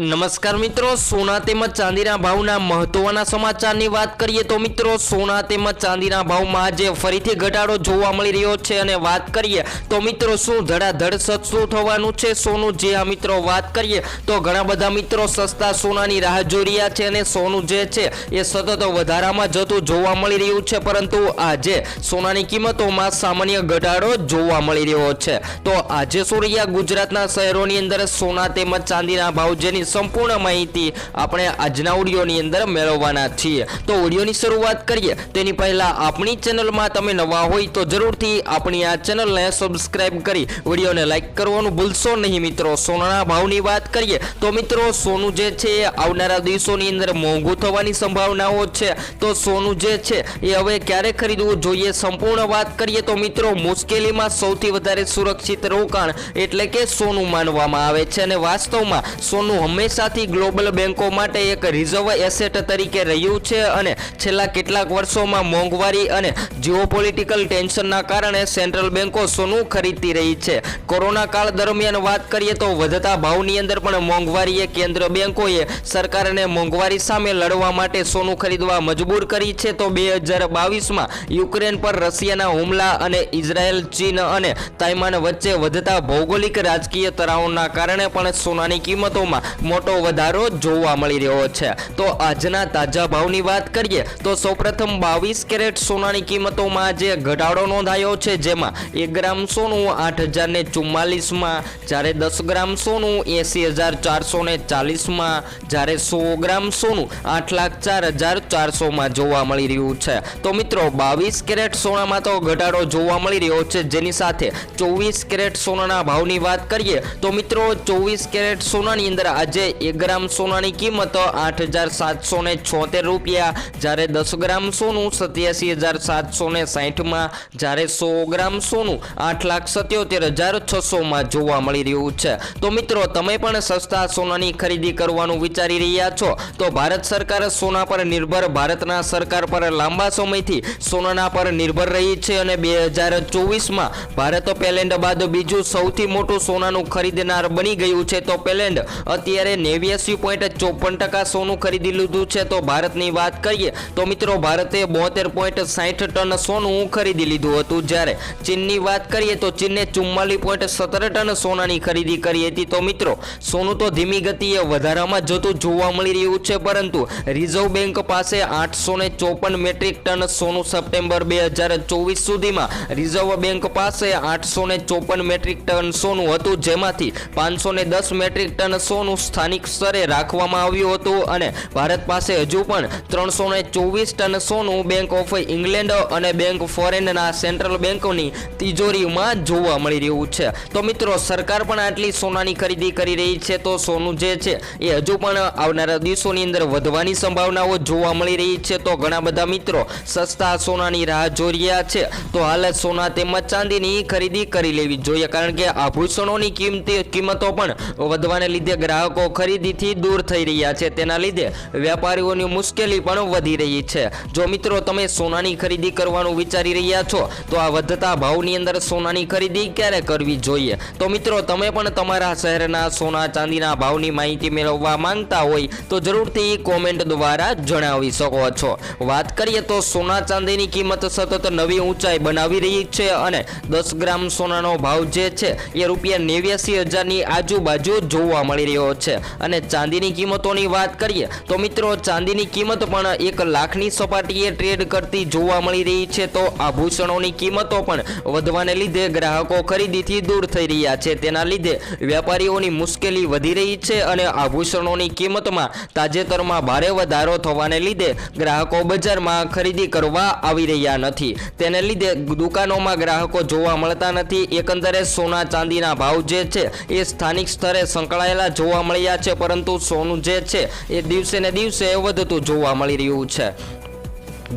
નમસ્કાર મિત્રો, સોના તેમજ ચાંદીના ભાવના મહત્વના સમાચારની વાત કરીએ તો મિત્રો, સોના તેમજ ચાંદીના ભાવમાં આજે ફરીથી ઘટાડો જોવા મળી રહ્યો છે અને વાત કરીએ તો મિત્રો, શું ધડાધડ સસ્તું થવાનું છે સોનું? જે આ મિત્રો વાત કરીએ તો ઘણા બધા મિત્રો સસ્તા સોનાની રાહ જોઈ રહ્યા છે અને સોનું જે છે એ સતત વધારામાં જતું જોવા મળી રહ્યું છે, પરંતુ આજે સોનાની કિંમતોમાં સામાન્ય ઘટાડો જોવા મળી રહ્યો છે. તો આજે શું રહ્યા ગુજરાતના શહેરોની અંદર સોના તેમજ ચાંદીના ભાવ જેની સંપૂર્ણ માહિતી આપણે આજના ઓડિયોની અંદર મેળવવાના છીએ. તો ઓડિયોની શરૂઆત કરીએ. તેની પહેલાં આપણી ચેનલમાં તમે નવા હોય તો જરૂરથી આપણી આ ચેનલને સબસ્ક્રાઈબ કરી વિડીયોને લાઈક કરવાનું ભૂલશો નહીં મિત્રો. સોનાના ભાવની વાત કરીએ તો મિત્રો સોનું જે છે આવનારા દિવસોની અંદર મોંઘું થવાની સંભાવનાઓ છે. તો સોનું જે છે એ હવે ક્યારે ખરીદવું જોઈએ સંપૂર્ણ વાત કરીએ તો મિત્રો મુશ્કેલીમાં સૌથી વધારે સુરક્ષિત રોકાણ એટલે કે સોનું માનવામાં આવે છે. અને વાસ્તવમાં સોનું હંમેશાથી ગ્લોબલ બેન્કો માટે એક રિઝર્વ એસેટ તરીકે રહ્યું છે અને છેલ્લા કેટલાક વર્ષોમાં મોંઘવારી અને જીઓપોલિટિકલ ટેન્શનના કારણે સેન્ટ્રલ બેન્કો સોનું ખરીદતી રહી છે. કોરોના કાળ દરમિયાન વાત કરીએ તો વધતા ભાવની અંદર પણ મોંઘવારીએ કેન્દ્ર બેન્કોએ સરકારને મોંઘવારી સામે લડવા માટે સોનું ખરીદવા મજબૂર કરી છે. તો બે હજાર બાવીસમાં યુક્રેન પર રશિયાના હુમલા અને ઇઝરાયલ, ચીન અને તાઇવાન વચ્ચે વધતા ભૌગોલિક રાજકીય તણાવના કારણે પણ સોનાની કિંમતોમાં મોટો વધારો જોવા મળી રહ્યો છે. તો આજના તાજા ભાવની વાત કરીએ, તો સૌપ્રથમ બાવીસ કેરેટ સોનાની કિંમતોમાં આજે ઘટાડો નોંધાયો છે, જેમાં એક ગ્રામ સોનું આઠ હજાર ને ચુમ્માલીસમાં, જ્યારે દસ ગ્રામ સોનું એસી હજાર ચારસો ને ચાલીસમાં, જ્યારે સો ગ્રામ સોનું આઠ લાખ ચાર હજાર ચારસોમાં જોવા મળી રહ્યું છે. તો મિત્રો, બાવીસ કેરેટ સોનામાં તો ઘટાડો જોવા મળી રહ્યો છે, જેની સાથે ચોવીસ કેરેટ સોનાના ભાવની વાત કરીએ, તો મિત્રો, ચોવીસ કેરેટ સોનાની અંદર આજે એક ગ્રામ સોનાની કિંમત આઠ હજાર સાતસો ને છોતેર રૂપિયા. જ્યારે દસ ગ્રામ સોનું સત્યાસી હજાર સાતસો ને સાહીઠમાં. જ્યારે સો ગ્રામ સોનું આઠ લાખ સત્યોતેર હજાર છસોમાં જોવા મળી રહ્યું છે. તો મિત્રો, તમે પણ સસ્તા સોનાની ખરીદી કરવાનું વિચારી રહ્યા છો? તો ભારત સરકાર સોના પર નિર્ભર, ભારતના સરકાર પર લાંબા સમયથી સોનાના પર નિર્ભર રહી છે અને બે હજાર ચોવીસમાં ભારત પેલેન્ડ બાદ બીજું સૌથી મોટું સોનાનું ખરીદનાર બની ગયું છે. તો પેલેન્ડ અત્યારે નેવ્યાસી પોઈન્ટ ચોપન ટકા સોનું ખરીદી લીધું છે. તો ભારતની વાત કરીએ તો મિત્રો ભારતે બોતેર પોઈન્ટ સાઠ ટન સોનું ખરીદી લીધું હતું. જ્યારે ચીનની વાત કરીએ તો ચીને ચુમ્માલીસ પોઈન્ટ સત્તર ટન સોનાની ખરીદી કરી હતી. તો મિત્રો, સોનું તો ધીમી ગતિએ વધારામાં જતું જોવા મળી રહ્યું છે. પરંતુ રિઝર્વ બેંક પાસે આઠસો ને ચોપન મેટ્રિક ટન સોનું સપ્ટેમ્બર બે હજાર ચોવીસ સુધીમાં રિઝર્વ બેંક પાસે આઠસો ને ચોપન મેટ્રિક ટન સોનું હતું. જેમાંથી પાંચસો ને દસ મેટ્રિક ટન સોનું સ્થાનિક સ્તરે રાખવામાં આવ્યું હતું અને ભારત પાસે હજુ પણ ત્રણસો ચોવીસ ટન સોનું બેંક ઓફ ઇંગ્લેન્ડ અને બેંક ફોરેનના સેન્ટ્રલ બેંકોની તિજોરીમાં જોવા મળી રહ્યું છે. તો મિત્રો, સરકાર પણ આટલી સોનાની ખરીદી કરી રહી છે, તો સોનું જે છે એ હજુ પણ આવનારા દિવસોની અંદર વધવાની સંભાવનાઓ જોવા મળી રહી છે. તો ઘણા બધા મિત્રો સસ્તા સોનાની રાહ જોઈ રહ્યા છે. તો હાલ સોના તેમજ ચાંદીની ખરીદી કરી લેવી જોઈએ, કારણ કે આભૂષણોની કિંમતી કિંમતો પણ વધવાને લીધે ગ્રાહકો ખરીદીથી દૂર થઈ રહ્યા છે. તેના લીધે વેપારીઓની મુશ્કેલી પણ વધી રહી છે. જો મિત્રો, તમે સોનાની ખરીદી કરવાનું વિચારી રહ્યા છો, તો આ વધતા ભાવની અંદર સોનાની ખરીદી ક્યારે કરવી જોઈએ? તો મિત્રો, તમે પણ તમારા શહેરના સોના ચાંદીના ભાવની માહિતી મેળવવા માંગતા હોય, તો જરૂરથી કોમેન્ટ દ્વારા જણાવી શકો છો. વાત કરીએ તો સોના ચાંદીની કિંમત સતત નવી ઊંચાઈ બનાવી રહી છે અને દસ ગ્રામ સોનાનો ભાવ જે છે, એ રૂપિયા નેવ્યાસી હજારની આજુબાજુ જોવા મળી રહ્યો છે. અને ચાંદીની કિંમતોની વાત કરીએ, તો મિત્રો, ચાંદીની કિંમત પણ એક લાખની સપાટીએ ટ્રેડ કરતી જોવા મળી રહી છે. તો આભૂષણોની કિંમતો પણ વધવાને લીધે ગ્રાહકો ખરીદીથી દૂર થઈ રહ્યા છે. તેના લીધે વેપારીઓની મુશ્કેલી વધી રહી છે અને આભૂષણોની કિંમતમાં તાજેતરમાં ભારે વધારો થવાને લીધે ગ્રાહકો બજારમાં ખરીદી કરવા આવી રહ્યા નથી. તેને લીધે દુકાનોમાં ગ્રાહકો જોવા મળતા નથી. એકંદરે સોના ચાંદીના ભાવ જે છે, એ સ્થાનિક સ્તરે સંકળાયેલા જોવા મળ્યા છે, પરંતુ સોનું જે છે એ દિવસે ને દિવસે વધતું જોવા મળી રહ્યું છે.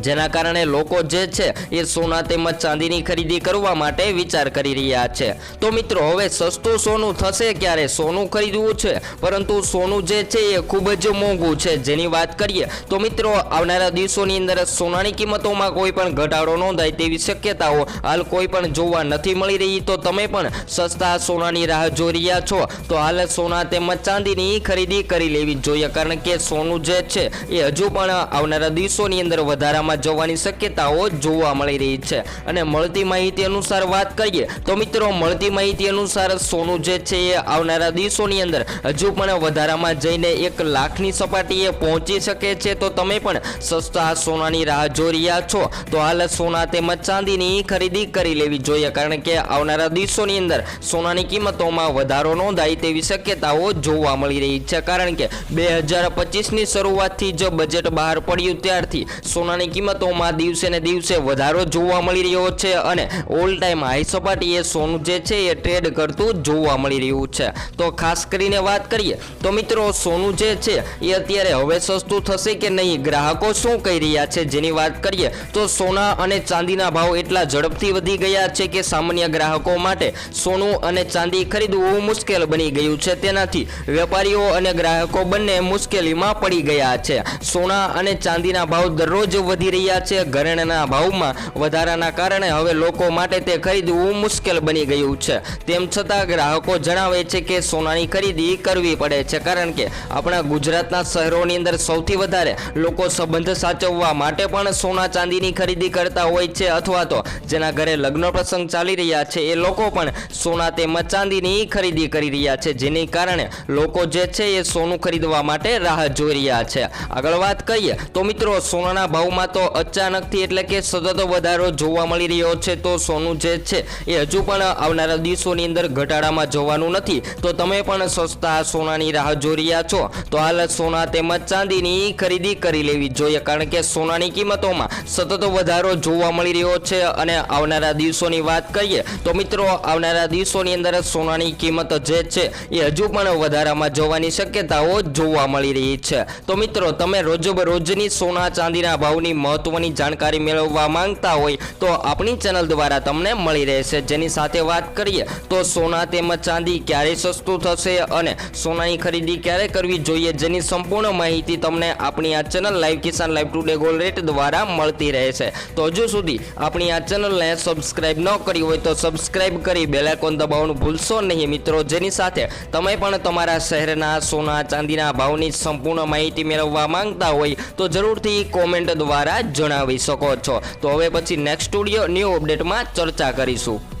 જેના કારણે લોકો જે છે એ સોના તેમજ ચાંદીની ખરીદી કરવા માટે વિચાર કરી રહ્યા છે. તો મિત્રો, હવે સસ્તું સોનું થશે ક્યારે? સોનું ખરીદવું છે, પરંતુ સોનું જે છે એ ખૂબ જ મોંઘું છે. જેની વાત કરીએ, તો મિત્રો, આવનારા દિવસોની અંદર સોનાની કિંમતોમાં કોઈ પણ ઘટાડો નોંધાય તેવી શક્યતાઓ હાલ કોઈ પણ જોવા નથી મળી રહી. તો તમે પણ સસ્તા સોનાની રાહ જોઈ રહ્યા છો. તો હાલ સોના તેમજ ચાંદીની ખરીદી કરી લેવી જોઈએ, કારણ કે સોનું જે છે એ હજુ પણ આવનારા દિવસોની અંદર વધારામાં જવાની શક્યતાઓ જોવા મળી રહી છે. અને મળતી માહિતી અનુસાર વાત કરીએ, તો મિત્રો મળતી માહિતી અનુસાર સોનું જે છે એ આવનારા દિવસોની અંદર હજુ પણ વધારામાં જઈને એક લાખની સપાટીએ પહોંચી શકે છે. તો તમે પણ સસ્તા સોનાની રાહ જોઈ રહ્યા છો. તો હાલ સોના તેમજ ચાંદીની ખરીદી કરી લેવી જોઈએ, કારણ કે આવનારા દિવસોની અંદર સોનાની કિંમતોમાં વધારો નોંધાય તેવી શક્યતાઓ જોવા મળી રહી છે. કારણ કે બે હજાર પચીસની શરૂઆતથી જ બજેટ બહાર પડ્યું, ત્યારથી સોનાની કિંમતોમાં દિવસે ને દિવસે વધારો જોવા મળી રહ્યો છે અને ઓલ ટાઈમ હાઈ સપાટીએ સોનું જે છે એ ટ્રેડ કરતું જોવા મળી રહ્યું છે. તો ખાસ કરીને વાત કરીએ, તો મિત્રો સોનું જે છે એ અત્યારે હવે સસ્તું થશે કે નહીં? ગ્રાહકો શું કહી રહ્યા છે? જેની વાત કરીએ, તો સોના અને ચાંદીના ભાવ એટલા ઝડપથી વધી ગયા છે કે સામાન્ય ગ્રાહકો માટે સોનું અને ચાંદી ખરીદવું મુશ્કેલ બની ગયું છે. તેનાથી વેપારીઓ અને ગ્રાહકો બંને મુશ્કેલીમાં પડી ગયા છે. સોના અને ચાંદીના ભાવ દરરોજ વધી રહ્યા છે. ઘરેણાના ભાવમાં વધારાના કારણે હવે લોકો માટે તે ખરીદવું મુશ્કેલ બની ગયું છે. તેમ છતાં ગ્રાહકો જણાવે છે કે સોનાની ખરીદી કરવી પડે છે કારણ કે આપણા ગુજરાતના શહેરોની અંદર સૌથી વધારે લોકો સંબંધ સાચવવા માટે પણ સોના ચાંદીની ખરીદી કરતા હોય છે અથવા તો જેના ઘરે લગ્ન પ્રસંગ ચાલી રહ્યા છે એ લોકો પણ સોના તેમજ ચાંદીની ખરીદી કરી રહ્યા છે. જેની કારણે લોકો જે છે એ સોનું ખરીદવા માટે રાહ જોઈ રહ્યા છે. આગળ વાત કરીએ તો મિત્રો, સોનાના ભાવમાં તો અચાનકથી એટલે કે સતત વધારો જોવા મળી રહ્યો છે, તો સોનું જે છે એ હજુ પણ આવનારા દિવસોની અંદર ઘટાડામાં જવાનું નથી. તો તમે પણ સસ્તા સોનાની રાહ જોઈ રહ્યા છો. તો હાલ સોના તેમજ ચાંદીની ખરીદી કરી લેવી જોઈએ, કારણ કે સોનાની કિંમતોમાં સતત વધારો જોવા મળી રહ્યો છે અને આવનારા દિવસોની વાત કરીએ, તો મિત્રો આવનારા દિવસોની અંદર સોનાની કિંમત જે છે એ હજુ પણ વધારામાં જવાની શક્યતાઓ જોવા મળી રહી છે. તો મિત્રો, તમે રોજબરોજની સોના ચાંદીના ભાવની મહત્વની જાણકારી મેળવવા માંગતા હોય તો આપણી ચેનલ દ્વારા તમને મળી રહેશે. જેની સાથે વાત કરીએ તો સોના તેમજ ચાંદી ક્યારે સસ્તું થશે અને સોનાની ખરીદી ક્યારે કરવી જોઈએ જેની સંપૂર્ણ માહિતી તમને આપણી આ channel live Kisan live today gold rate દ્વારા મળતી રહેશે. તો હજુ સુધી આપણી આ ચેનલને સબસ્ક્રાઈબ ન કરી હોય તો સબસ્ક્રાઈબ કરી બેલાઇકોન દબાવવાનું ભૂલશો નહીં મિત્રો. જેની સાથે તમે પણ તમારા શહેરના સોના ચાંદીના ભાવની સંપૂર્ણ માહિતી મેળવવા માંગતા હોય તો જરૂરથી કોમેન્ટ દ્વારા જણાવી શકો છો. તો હવે પછી નેક્સ્ટ સ્ટુડિયો ન્યૂ અપડેટમાં ચર્ચા કરીશું.